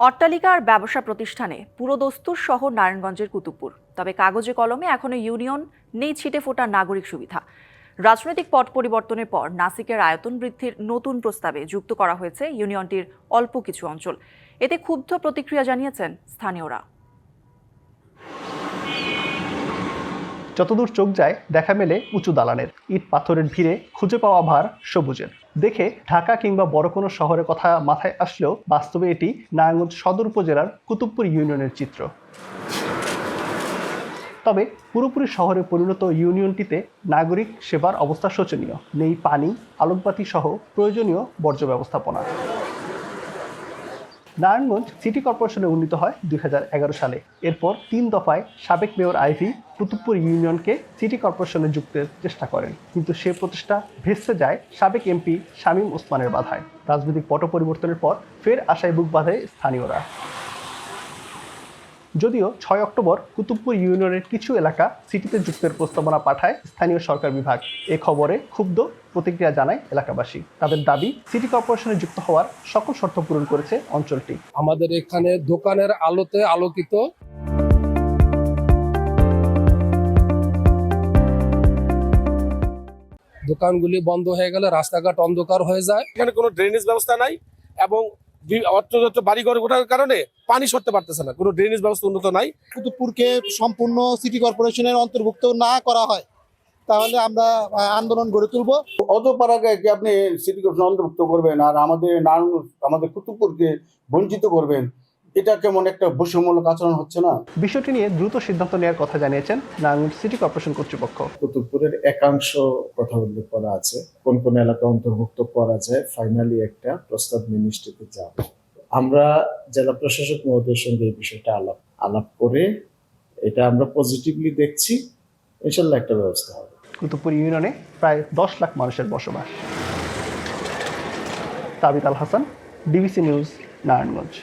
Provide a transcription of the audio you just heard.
অট্টালিকা আর ব্যবসা প্রতিষ্ঠানে পুরোদস্তুর শহর নারায়ণগঞ্জের কুতুবপুর। তবে কাগজে কলমে এখনও ইউনিয়ন নেই ছিটে ফোটা নাগরিক সুবিধা। রাজনৈতিক পট পরিবর্তনের পর নাসিকের আয়তন বৃদ্ধির নতুন প্রস্তাবে যুক্ত করা হয়েছে ইউনিয়নটির অল্প কিছু অঞ্চল। এতে ক্ষুব্ধ প্রতিক্রিয়া জানিয়েছেন স্থানীয়রা। যতদূর চোখ যায়, দেখা মেলে উঁচু দালানের। ইট পাথরের ভিড়ে খুঁজে পাওয়া ভার সবুজের। দেখে ঢাকা কিংবা বড় কোনো শহরের কথা মাথায় আসলেও বাস্তবে এটি নারায়ণগঞ্জ সদর উপজেলার কুতুবপুর ইউনিয়নের চিত্র। তবে পুরোপুরি শহরে পরিণত ইউনিয়নটিতে নাগরিক সেবার অবস্থা শোচনীয়। নেই পানি, আলোকবাতি সহ প্রয়োজনীয় বর্জ্য ব্যবস্থাপনা। নারায়ণগঞ্জ সিটি কর্পোরেশনে উন্নীত হয় দুই হাজার এগারো সালে। এরপর তিন দফায় সাবেক মেয়র আইভি কুতুবপুর ইউনিয়নকে সিটি কর্পোরেশনে যুক্তের চেষ্টা করেন। কিন্তু সে প্রচেষ্টা ভেসে যায় সাবেক এমপি শামীম ওসমানের বাধায়। রাজনৈতিক পট পরিবর্তনের পর ফের আশায় বুক বাঁধে স্থানীয়রা। যদিও ছয় অক্টোবর কুতুবপুর ইউনিয়নের কিছু এলাকা সিটিতে যুক্তের প্রস্তাবনা পাঠায় স্থানীয় সরকার বিভাগ। এ খবরে ক্ষুব্ধ প্রতিক্রিয়া জানায় এলাকাবাসী। তাদের দাবি সিটি কর্পোরেশনে যুক্ত হওয়ার সকল শর্ত পূরণ করেছে অঞ্চলটি। আমাদের এখানে দোকানের আলোতে আলোকিত দোকানগুলি বন্ধ হয়ে গেলে রাস্তাঘাট অন্ধকার হয়ে যায়। এখানে কোনো ড্রেনেজ ব্যবস্থা নাই এবং অর্থযত বাড়িঘর ওঠার কারণে পানি সরতে পারতেছে না। কোনো ড্রেনেজ ব্যবস্থা উন্নত নাই। কুতুবপুরকে সম্পূর্ণ সিটি কর্পোরেশনের অন্তর্ভুক্ত না করা হয় তাহলে আমরা আন্দোলন গড়ে তুলব। অতপাড়াকে কি আপনি সিটি কর্পোরেশন অন্তর্ভুক্ত করবেন? আর আমাদের নারায়ণ আমাদের কুতুবপুরকে বঞ্চিত করবেন? এটা কেমন একটা বৈষম্যমূলক আচরণ হচ্ছে না? বিষয়টি নিয়ে দ্রুত সিদ্ধান্ত নেওয়ার কথা জানিয়েছেন নারায়ণগঞ্জ সিটি কর্পোরেশন কর্তৃপক্ষ। কুতুবপুরের একাংশ কথা উল্লেখ করা আছে। কোন কোন এলাকা অন্তর্ভুক্ত করা যায়? ফাইনালি একটা প্রস্তাব মিনিস্ট্রিতে যাবে। আমরা জেলা প্রশাসক মহোদয়ের সঙ্গে এই বিষয়টা আলাপ আলাপ করে এটা আমরা পজিটিভলি দেখছি। ইনশাল্লাহ একটা ব্যবস্থা হবে। কুতুবপুর ইউনিয়নে প্রায় দশ লাখ মানুষের বসবাস। Tabit Al Hasan DBC news Narayanganj.